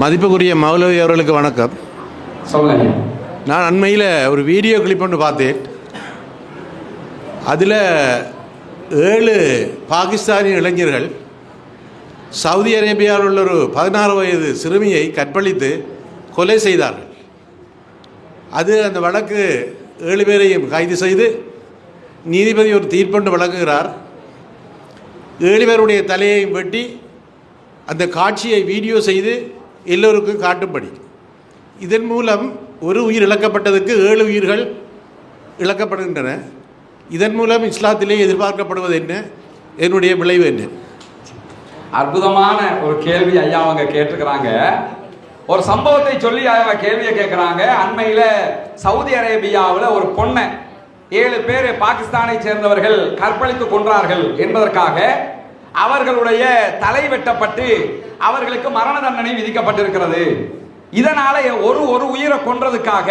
மதிப்புக்குரிய மௌலவி அவர்களுக்கு வணக்கம். நான் அண்மையில் ஒரு வீடியோ கிளிப் ஒன்று பார்த்தேன். அதில் ஏழு பாகிஸ்தானிய இளைஞர்கள் சவுதி அரேபியாவில் உள்ள ஒரு பதினாறு வயது சிறுமியை கற்பழித்து கொலை செய்தார்கள். அது அந்த வழக்கு ஏழு பேரையும் கைது செய்து நீதிபதி ஒரு தீர்ப்பொன்று வழங்குகிறார். ஏழு பேருடைய தலையை வெட்டி அந்த காட்சியை வீடியோ செய்து எல்லோருக்கும் காட்டும்படி. இதன் மூலம் ஒரு உயிர் இழக்கப்பட்டதுக்கு ஏழு உயிர்கள் இழக்கப்படுகின்றன. இதன் மூலம் இஸ்லாத்திலே எதிர்பார்க்கப்படுவது என்ன? என்னுடைய விளைவு என்ன? அற்புதமான ஒரு கேள்வி ஐயா அவங்க கேட்டிருக்கிறாங்க. ஒரு சம்பவத்தை சொல்லி அவங்க கேள்வியை கேட்குறாங்க. அண்மையில் சவுதி அரேபியாவில் ஒரு பொண்ணை ஏழு பேர் பாகிஸ்தானை சேர்ந்தவர்கள் கற்பழித்து கொன்றார்கள் என்பதற்காக அவர்களுடைய தலை வெட்டப்பட்டு அவர்களுக்கு மரண தண்டனை விதிக்கப்பட்டிருக்கிறது. இதனால ஒரு ஒரு உயிரை கொன்றதுக்காக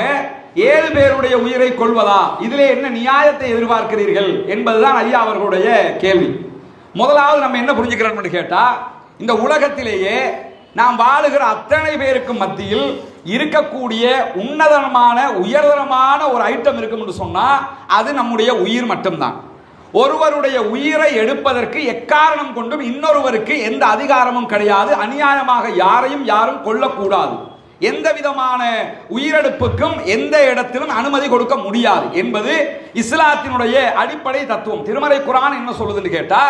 ஏழு பேருடைய உயிரை கொள்வதா இதிலே என்ன நியாயத்தை எதிர்பார்க்கிறீர்கள் என்பதுதான் ஐயா அவர்களுடைய கேள்வி. முதலாவது நம்ம என்ன புரிஞ்சுக்கிறோம்னு கேட்டா இந்த உலகத்திலேயே நாம் வாழுகிற அத்தனை பேருக்கும் மத்தியில் இருக்கக்கூடிய உன்னதனமான உயர்தனமான ஒரு ஐட்டம் இருக்கும்னு சொன்னா அது நம்முடைய உயிர் மட்டும்தான். ஒருவருடைய உயிரை எடுப்பதற்கு எக்காரணம் கொண்டும் இன்னொருவருக்கு எந்த அதிகாரமும் கிடையாது. அநியாயமாக யாரையும் யாரும் கொல்லக்கூடாது. எந்த விதமான உயிரெடுப்புக்கும் எந்த இடத்திலும் அனுமதி கொடுக்க முடியாது. என்பது இஸ்லாத்தினுடைய அடிப்படை தத்துவம். திருமறை குரான் என்ன சொல்லுதுன்னு கேட்டா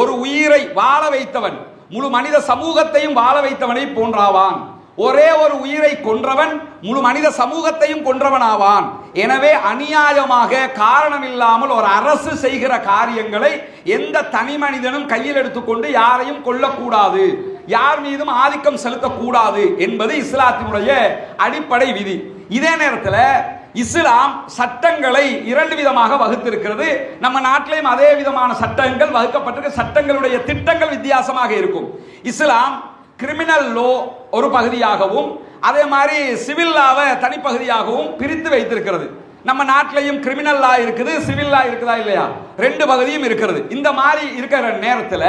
ஒரு உயிரை வாழ வைத்தவன் முழு மனித சமூகத்தையும் வாழ வைத்தவனை போன்றாவான். ஒரே ஒரு உயிரை கொன்றவன் முழு மனித சமூகத்தையும் கொன்றவன் ஆவான் எனவே அநியாயமாக காரணம் இல்லாமல் ஒரு அரசு செய்கிற காரியங்களை எந்த தனி மனிதனும் கையில் எடுத்துக்கொண்டு யாரையும் கொல்லக்கூடாது. யார் மீதும் ஆதிக்கம் செலுத்தக்கூடாது என்பது இஸ்லாத்தினுடைய அடிப்படை விதி. இதே நேரத்தில் இஸ்லாம் சட்டங்களை இரண்டு விதமாக வகுத்திருக்கிறது. நம்ம நாட்டிலையும் அதே விதமான சட்டங்கள் வகுக்கப்பட்டிருக்க. சட்டங்களுடைய திட்டங்கள் வித்தியாசமாக இருக்கும். இஸ்லாம் கிரிமினல் லோ ஒரு பகுதியாகவும் அதே மாதிரி சிவில் லாவை தனிப்பகுதியாகவும் பிரித்து வைத்திருக்கிறது. நம்ம நாட்டிலையும் கிரிமினல் லா இருக்குது சிவில் லா இருக்குதா இல்லையா? ரெண்டு பகுதியும் இருக்கிறது. இந்த மாதிரி இருக்கிற நேரத்தில்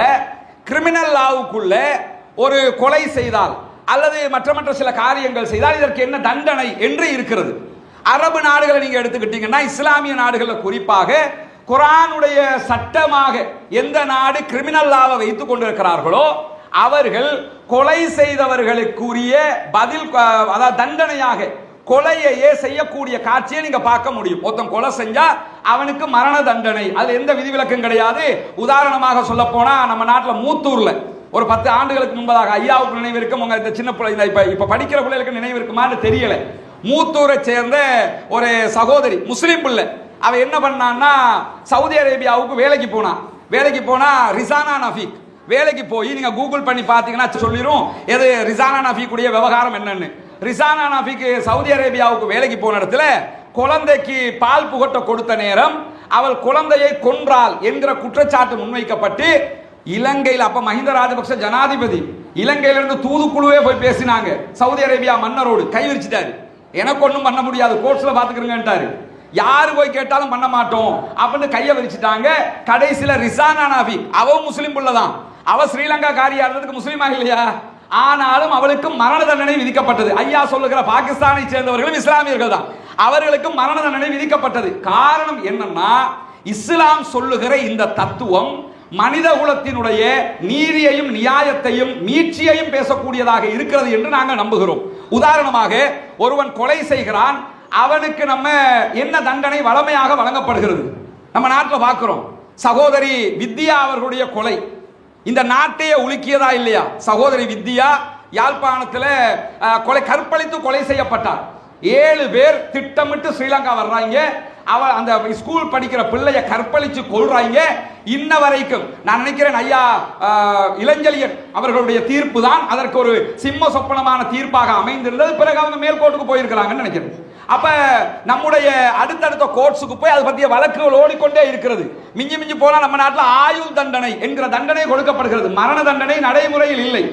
கிரிமினல் லாவுக்குள்ள ஒரு கொலை செய்தால் அல்லது மற்ற மற்ற சில காரியங்கள் செய்தால் இதற்கு என்ன தண்டனை என்று இருக்கிறது. அரபு நாடுகளை நீங்க எடுத்துக்கிட்டீங்கன்னா இஸ்லாமிய நாடுகளில் குறிப்பாக குரானுடைய சட்டமாக எந்த நாடு கிரிமினல் லாவை வைத்துக் கொண்டிருக்கிறார்களோ அவர்கள் கொலை செய்தவர்களுக்குரிய பதில் அதாவது தண்டனையாக கொலையையே செய்யக்கூடிய காட்சியை நீங்க பார்க்க முடியும். ஒருத்தன் கொலை செஞ்சா அவனுக்கு மரண தண்டனை. அது எந்த விதிவிலக்கும் கிடையாது. உதாரணமாக சொல்ல போனா நம்ம நாட்டில் மூத்தூர்ல ஒரு பத்து ஆண்டுகளுக்கு முன்பதாக ஐயாவுக்கு நினைவு இருக்கும். உங்க இந்த சின்ன பிள்ளை இப்ப இப்ப படிக்கிற பிள்ளைகளுக்கு நினைவு இருக்குமான்னு தெரியல. மூத்தூரை சேர்ந்த ஒரு சகோதரி முஸ்லீம் பிள்ளை. அவ என்ன பண்ணான்னா சவுதி அரேபியாவுக்கு வேலைக்கு போனா. வேலைக்கு போனா ரிசானா நஃபீக். வேலைக்கு போய் நீங்க கூகுள் பண்ணி பார்த்தீங்கன்னா சொல்லிரும் எது ரிசானா நஃபீக்குடைய விவகாரம் என்னன்னு. ரிசானா நபிக்கு சவுதி அரேபியாவுக்கு வேலைக்கு போன இடத்துல குழந்தைக்கு பால் புகட்ட கொடுத்த நேரம் அவள் குழந்தையை கொன்றாள் என்கிற குற்றச்சாட்டு முன்வைக்கப்பட்டு இலங்கையில் அப்ப மஹிந்த ராஜபக்ச ஜனாதிபதி இலங்கையிலிருந்து தூதுக்குழுவே போய் பேசினாங்க. சவுதி அரேபியா மன்னரோடு கைவிரிச்சிட்டாரு எனக்கு ஒன்றும் பண்ண முடியாது கோர்ட்ஸ்ல பாத்துக்கிறேங்கன்ட்டாரு யாரு போய் கேட்டாலும் பண்ண மாட்டோம் அப்படின்னு கையை விரிச்சிட்டாங்க. கடைசியில ரிசானா நாபி அவ முஸ்லீம் புள்ளதான் அவ ஸ்ரீலங்கா காரியா இருந்ததுக்கு முஸ்லீமா இல்லையா? ஆனாலும் அவளுக்கு மரண தண்டனை விதிக்கப்பட்டது. ஐயா சொல்லுகிற பாகிஸ்தானை சேர்ந்தவர்களும் இஸ்லாமியர்கள் தான். அவர்களுக்கு மரண தண்டனை விதிக்கப்பட்டது. காரணம் என்னன்னா இஸ்லாம் சொல்லுகிற இந்த தத்துவம் மனித குலத்தினுடைய நீதியையும் நியாயத்தையும் மீட்சியையும் பேசக்கூடியதாக இருக்கிறது என்று நாங்கள் நம்புகிறோம். உதாரணமாக ஒருவன் கொலை செய்கிறான் அவனுக்கு நம்ம என்ன தண்டனை வளமையாக வழங்கப்படுகிறது? நம்ம நாட்டில் பார்க்கிறோம். சகோதரி வித்யா அவர்களுடைய கொலை. இந்த நாட்டையே உலுக்கியதா இல்லையா? சகோதரி வித்யா யாழ்ப்பாணத்தில் கொலை கற்பழித்து கொலை செய்யப்பட்டார். ஏழு பேர் திட்டமிட்டு ஸ்ரீலங்கா வர்றாங்க. அவள் அந்த ஸ்கூல் படிக்கிற பிள்ளைய கற்பழித்து கொள்றாங்க இன்ன வரைக்கும் நான் நினைக்கிறேன் ஐயா இளஞ்சலியன் அவர்களுடைய தீர்ப்பு தான் அதற்கு ஒரு சிம்ம சொப்பனமான தீர்ப்பாக அமைந்திருந்தது. பிறகு அவங்க மேல்கோட்டுக்கு போயிருக்கிறாங்கன்னு நினைக்கிறேன். அப்ப நம்முடைய அடுத்தடுத்த கோர்ட்ஸுக்கு போய் அதை பற்றிய வழக்குகள் ஓடிக்கொண்டே இருக்கிறது. மிஞ்சி மிஞ்சி போனால் நம்ம நாட்டில் ஆயுள் தண்டனை என்கிற தண்டனை கொடுக்கப்படுகிறது. மரண தண்டனை நடைமுறையில் இல்லை.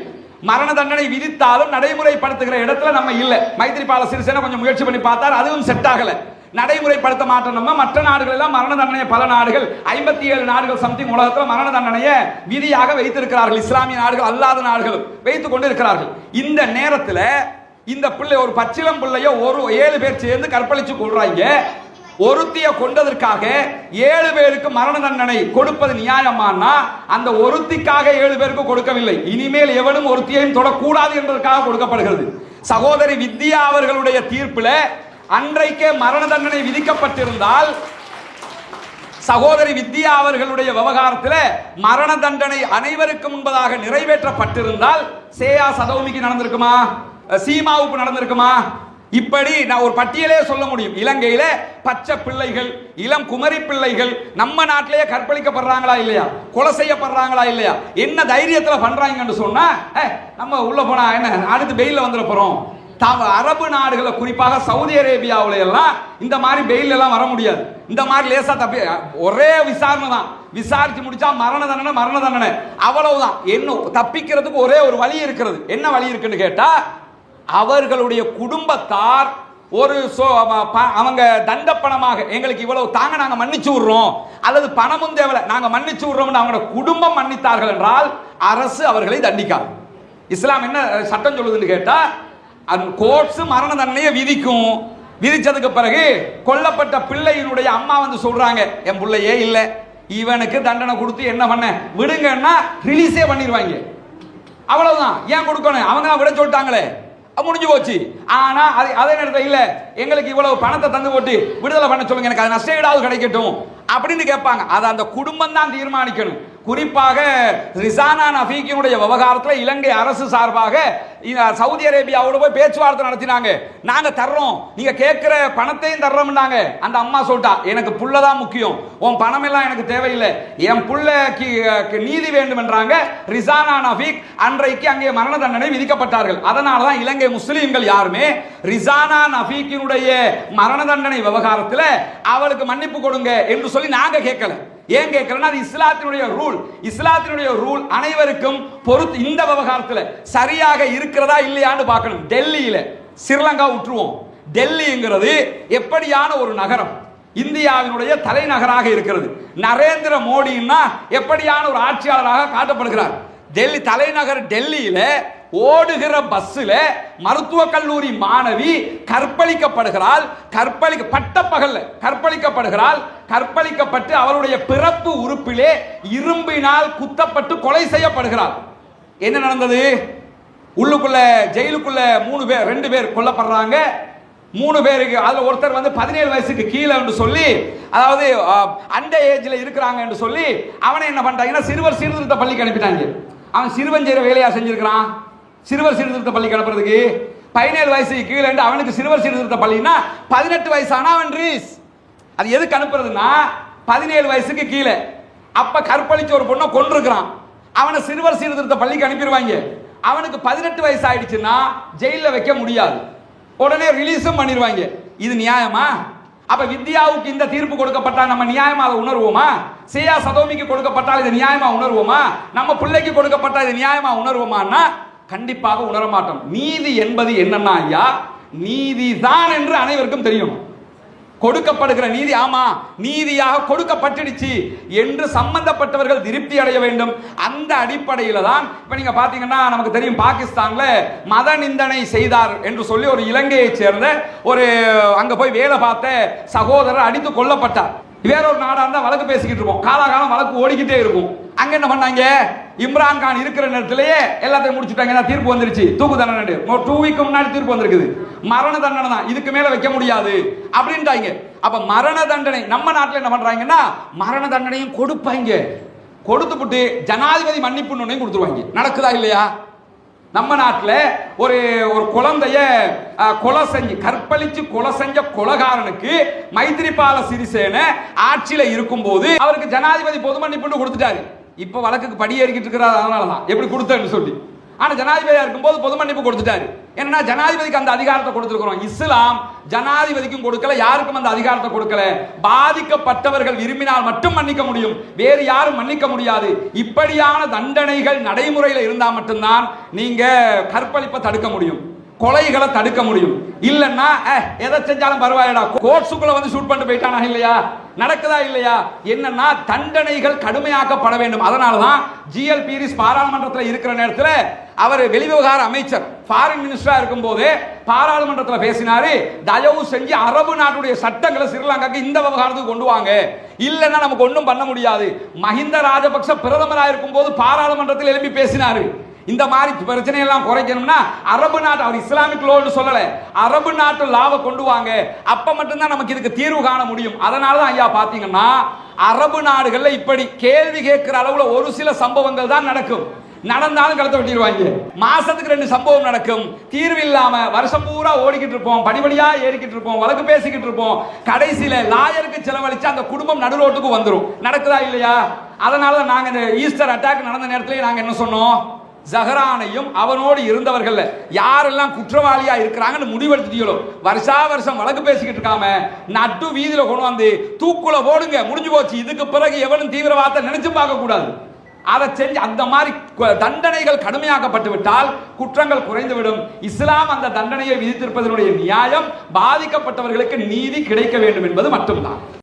மரண தண்டனை விதித்தாலும் நடைமுறைப்படுத்துகிற இடத்துல நம்ம இல்லை. மைத்திரிபால சிறிசேன கொஞ்சம் முயற்சி பண்ணி பார்த்தார். அதுவும் செட் ஆகலை. நடைமுறைப்படுத்த மாட்டோம் மற்ற நாடுகள் எல்லாம் மரண தண்டனை பல நாடுகள் ஐம்பத்தி ஏழு நாடுகள் சம்திங் உலகத்தில் மரண தண்டனையை விதியாக வைத்திருக்கிறார்கள். இஸ்லாமிய நாடுகள் அல்லாத நாடுகளும் வைத்துக் கொண்டு இருக்கிறார்கள் இந்த நேரத்தில் இந்த பிள்ளை ஒரு பச்சிளம் பிள்ளையோ ஒரு ஏழு பேர் சேர்ந்து கற்பழிச்சு கொள்றாங்க ஒருத்திய கொண்டதற்காக ஏழு பேருக்கு மரண தண்டனை கொடுப்பது நியாயமானா? அந்த ஒருத்திக்காக ஏழு பேருக்கு கொடுக்கவில்லை. இனிமேல் எவனும் ஒருத்தியையும் தொடக்கூடாது என்பதற்காக கொடுக்கப்படுகிறது. சகோதரி வித்யா அவர்களுடைய தீர்ப்பில் அன்றைக்கே மரண தண்டனை விதிக்கப்பட்டிருந்தால் சகோதரி வித்யா அவர்களுடைய விவகாரத்தில் மரண தண்டனை அனைவருக்கு முன்பதாக நிறைவேற்றப்பட்டிருந்தால் சேயா சதௌமிக்கு நடந்திருக்குமா? சீமாவுக்கு நடந்திருக்குமா? இப்படி நான் ஒரு பட்டியலே சொல்ல முடியும். இலங்கையில பச்சை பிள்ளைகள் இளம் குமரி பிள்ளைகள் நம்ம நாட்டிலேயே கற்பழிக்கப்படுறாங்களா இல்லையா? கொலை செய்யப்படுறாங்களா இல்லையா? என்ன தைரியத்தில் பண்றாங்கன்னு சொன்னா நம்ம உள்ள போனா என்ன? அடுத்து வெயில வந்துட போறோம். தாவ அரபு நாடுகளை குறிப்பாக சவுதி அரேபியாவில எல்லாம் இந்த மாதிரி பெயில் எல்லாம் வர முடியாது. இந்த மாதிரி லேசா தப்பி ஒரே விசாரணை தான். விசாரிச்சு முடிச்சா மரண தண்டனை மரண தண்டனை. அவ்வளவுதான். என்ன தப்பிக்கிறதுக்கு ஒரே ஒரு வழி இருக்கிறது. என்ன வழி இருக்குன்னு கேட்டா அவர்களுடைய குடும்பத்தார் ஒரு சோ- அவங்க ப- அவங்க தண்டப்பணமாக எங்களுக்கு இவ்வளவு தாங்க நாங்க மன்னிச்சு விடுறோம். அல்லது பணமும் தேவையில்ல. நாங்க மன்னிச்சு விடுறோம் அவங்களோட குடும்பம் மன்னித்தார்கள் என்றால் அரசு அவர்களை தண்டிக்காது. இஸ்லாம் என்ன சட்டம் சொல்லுதுன்னு கேட்டா அந்த கோர்ட்ஸ் மரண தண்டனையை விதிக்கும். விதிச்சதுக்கு பிறகு கொல்லப்பட்ட பிள்ளையினுடைய அம்மா வந்து சொல்றாங்க என் பிள்ளையே இல்லை. இவனுக்கு தண்டனை கொடுத்து என்ன பண்ண? விடுங்கன்னா ரிலீஸே பண்ணிடுவாங்க அவ்வளவுதான். ஏன் கொடுக்கணும்? அவங்க தான் விட சொல்லிட்டாங்களே. முடிஞ்சு போச்சு. ஆனா அது அதே நேரத்தில் இல்ல. எங்களுக்கு இவ்வளவு பணத்தை தந்து போட்டு விடுதலை பண்ண சொல்லுங்க. எனக்கு அது நஷ்டஈடாவது கிடைக்கட்டும். அப்படின்னு கேட்பாங்க. அதை அந்த குடும்பம் தான் தீர்மானிக்கணும். குறிப்பாக ரிசானா நஃபீக்கினுடைய விவகாரத்தில் இலங்கை அரசு சார்பாக சவுதி அரேபியாவோட போய் பேச்சுவார்த்தை நடத்தினாங்க. நாங்க தர்றோம். நீங்க கேட்கிற பணத்தையும் தர்றோம்னாங்க. அந்த அம்மா சொல்லிட்டா எனக்கு புள்ள தான் முக்கியம். உன் பணம் எல்லாம் எனக்கு தேவையில்லை. என் புள்ளைக்கு நீதி வேண்டும் என்றாங்க ரிசானா நஃபீக் அன்றைக்கு அங்கே மரண தண்டனை விதிக்கப்பட்டார்கள். அதனால தான் இலங்கை முஸ்லீம்கள் யாருமே ரிசானா நஃபீக்கினுடைய மரண தண்டனை விவகாரத்தில் அவளுக்கு மன்னிப்பு கொடுங்க என்று சொல்லி நாங்க கேட்கல. ஏன் கேட்கிறேன்னா அது இஸ்லாத்தினுடைய ரூல். இஸ்லாத்தினுடைய ரூல் அனைவருக்கும் பொறுத்து இந்த விவகாரத்தில் சரியாக இருக்கிறதா இல்லையான்னு பார்க்கணும். டெல்லியில் ஸ்ரீலங்கா விட்டுருவோம் டெல்லிங்கிறது எப்படியான ஒரு நகரம்? இந்தியாவினுடைய தலைநகராக இருக்கிறது. நரேந்திர மோடின்னா எப்படியான ஒரு ஆட்சியாளராக காட்டப்படுகிறார்? டெல்லி தலைநகர் டெல்லியில ஓடுகிற பஸ்ஸில் மருத்துவக் கல்லூரி மாணவி கற்பழிக்கப்படுகிறாள். கற்பழிக்க பட்ட பகல்ல கற்பழிக்கப்படுகிறாள். கற்பழிக்கப்பட்டு அவளுடைய பிறப்பு உறுப்பிலே இரும்பினால் குத்தப்பட்டு கொலை செய்யப்படுகிறாள். என்ன நடந்தது? உள்ளுக்குள்ள ஜெயிலுக்குள்ள மூணு பேர் ரெண்டு பேர் கொல்லப்படுறாங்க. மூணு பேருக்கு அதுல ஒருத்தர் வந்து பதினேழு வயசுக்கு கீழே என்று சொல்லி அதாவது அந்த ஏஜ்ல இருக்கிறாங்க என்று சொல்லி அவனை என்ன பண்ணிட்டாங்கன்னா சிறுவர் சீர்திருத்த பள்ளிக்கு அனுப்பிட்டாங்க. அவன் சிறுவஞ்செய்கிற வேலையா செஞ்சிருக்கிறான்? சிறுவர் சீர்திருத்த பள்ளிக்கு அனுப்புறதுக்கு பதினேழு வயசுக்கு கீழே அவனுக்கு சிறுவர் சீர்திருத்த பள்ளினா பதினெட்டு வயசானா அவன் ரீஸ். அது எதுக்கு அனுப்புறதுன்னா பதினேழு வயசுக்கு கீழே. அப்ப கற்பழிச்ச ஒரு பொண்ணை கொண்டிருக்கிறான் அவனை சிறுவர் சீர்திருத்த பள்ளிக்கு அனுப்பிடுவாங்க. அவனுக்கு பதினெட்டு வயசு ஆயிடுச்சுன்னா ஜெயிலில் வைக்க முடியாது. உடனே ரிலீஸும் பண்ணிடுவாங்க. இது நியாயமா? அப்ப வித்யாவுக்கு இந்த தீர்ப்பு கொடுக்கப்பட்டா நம்ம நியாயமா அதை உணர்வோமா? சேயா சதோமிக்கு கொடுக்கப்பட்டால் இது நியாயமா உணர்வோமா? நம்ம பிள்ளைக்கு கொடுக்கப்பட்டால் இது நியாயமா உணர்வோமான்னா கண்டிப்பாக உணர மாட்டோம் நீதி என்பது என்னன்னா ஐயா நீதிதான் என்று அனைவருக்கும் தெரியும். கொடுக்கப்படுகிற நீதி ஆமா நீதியாக கொடுக்கப்பட்டுடுச்சு என்று சம்பந்தப்பட்டவர்கள் திருப்தி அடைய வேண்டும். அந்த அடிப்படையில தான் இப்ப நீங்க பாத்தீங்கன்னா நமக்கு தெரியும் பாகிஸ்தான்ல மத நிந்தனை செய்தார் என்று சொல்லி ஒரு இலங்கையைச் சேர்ந்த ஒரு அங்க போய் வேலை பார்த்த சகோதரர் அடித்து கொல்லப்பட்டார். வேற ஒரு நாடா இருந்தா வழக்கு பேசிக்கிட்டு இருப்போம். காலாகாலம் வழக்கு ஓடிக்கிட்டே இருக்கும். அங்க என்ன பண்ணாங்க? இம்ரான் கான் இருக்கிற நேரத்திலேயே எல்லாத்தையும் முடிச்சுட்டாங்க. தீர்ப்பு வந்துருச்சு. தூக்கு தண்டனை ஒரு டூ வீக் முன்னாடி தீர்ப்பு வந்திருக்குது. மரண தண்டனை தான். இதுக்கு மேல வைக்க முடியாது. அப்படின்ட்டாங்க. அப்ப மரண தண்டனை நம்ம நாட்டில் என்ன பண்றாங்கன்னா மரண தண்டனையும் கொடுப்பாங்க. கொடுத்துப்புட்டு ஜனாதிபதி மன்னிப்புன்னு கொடுத்துருவாங்க. நடக்குதா இல்லையா? நம்ம நாட்டில் ஒரு ஒரு குழந்தைய கொலை செஞ்சு கற்பழிச்சு கொலை செஞ்ச கொலகாரனுக்கு மைத்திரிபால சிறிசேன ஆட்சியில இருக்கும்போது அவருக்கு ஜனாதிபதி பொது மன்னிப்புன்னு கொடுத்துட்டாரு. இப்ப வழக்குக்கு படியேறிக்கிட்டு இருக்கிறார் அதனால தான் எப்படி கொடுத்தேன்னு சொல்லி. ஆனா ஜனாதிபதியா இருக்கும்போது பொது மன்னிப்பு கொடுத்துட்டாரு. என்னன்னா ஜனாதிபதிக்கு அந்த அதிகாரத்தை கொடுத்துருக்கிறோம். இஸ்லாம் ஜனாதிபதிக்கும் கொடுக்கல யாருக்கும் அந்த அதிகாரத்தை கொடுக்கல. பாதிக்கப்பட்டவர்கள் விரும்பினால் மட்டும் மன்னிக்க முடியும். வேறு யாரும் மன்னிக்க முடியாது. இப்படியான தண்டனைகள் நடைமுறையில் இருந்தா மட்டும்தான் நீங்க கற்பழிப்பை தடுக்க முடியும். கொலைகளை தடுக்க முடியும். இல்லைன்னா எதை செஞ்சாலும் பரவாயில்லடா. கோர்ட்ஸுக்குள்ள வந்து ஷூட் பண்ணிட்டு போயிட்டானா இல்லையா? நடக்குதா இல்லையா? என்னன்னா தண்டனைகள் கடுமையாக்கப்பட வேண்டும். அதனால தான் ஜிஎல் பீரிஸ் பாராளுமன்றத்தில் இருக்கிற நேரத்தில் அவர் வெளிவிவகார அமைச்சர் ஃபாரின் மினிஸ்டரா இருக்கும்போது பாராளுமன்றத்தில் பேசினாரு தயவு செஞ்சு அரபு நாட்டுடைய சட்டங்களை ஸ்ரீலங்காக்கு இந்த விவகாரத்துக்கு கொண்டு வாங்க. இல்லைன்னா நமக்கு ஒன்றும் பண்ண முடியாது. மஹிந்த ராஜபக்ச பிரதமராக இருக்கும் போது பாராளுமன்றத்தில் எழுப்பி பேசினாரு. இந்த மாதிரி பிரச்சனை எல்லாம் குறைக்கணும்னா அரபு நாட்டு அவர் இஸ்லாமிக் லோன்னு சொல்லல. அரபு நாட்டு லாவை கொண்டு வாங்க. அப்ப மட்டும்தான் நமக்கு இதுக்கு தீர்வு காண முடியும். அதனால தான் ஐயா பாத்தீங்கன்னா அரபு நாடுகள்ல இப்படி கேள்வி கேட்கிற அளவுல ஒரு சில சம்பவங்கள் தான் நடக்கும். நடந்தாலும் கழுத்தை வெட்டிடுவாங்க. மாசத்துக்கு ரெண்டு சம்பவம் நடக்கும். தீர்வு இல்லாம வருஷம் பூரா ஓடிக்கிட்டு இருப்போம். படிபடியா ஏறிக்கிட்டு இருப்போம். வழக்கு பேசிக்கிட்டு இருப்போம். கடைசியில லாயருக்கு செலவழிச்சு அந்த குடும்பம் நடுரோட்டுக்கு வந்துடும் நடக்குதா இல்லையா? அதனால நாங்க இந்த ஈஸ்டர் அட்டாக் நடந்த நேரத்திலேயே நாங்க என்ன சொன்னோம்? ஜஹரானையும் அவனோடு இருந்தவர்கள் யாரெல்லாம் குற்றவாளியா இருக்கிறாங்கன்னு முடிவெடுத்துட்டீங்களோ? வருஷா வருஷம் வழக்கு பேசிக்கிட்டு இருக்காம நட்டு வீதியில கொண்டு வந்து தூக்குல போடுங்க முடிஞ்சு போச்சு. இதுக்கு பிறகு எவனும் தீவிரவாதத்தை நினைச்சு பார்க்க கூடாது அதை செஞ்சு அந்த மாதிரி தண்டனைகள் கடுமையாக்கப்பட்டு விட்டால் குற்றங்கள் குறைந்துவிடும். இஸ்லாம் அந்த தண்டனையை விதித்திருப்பதனுடைய நியாயம் பாதிக்கப்பட்டவர்களுக்கு நீதி கிடைக்க வேண்டும் என்பது மட்டும்தான்.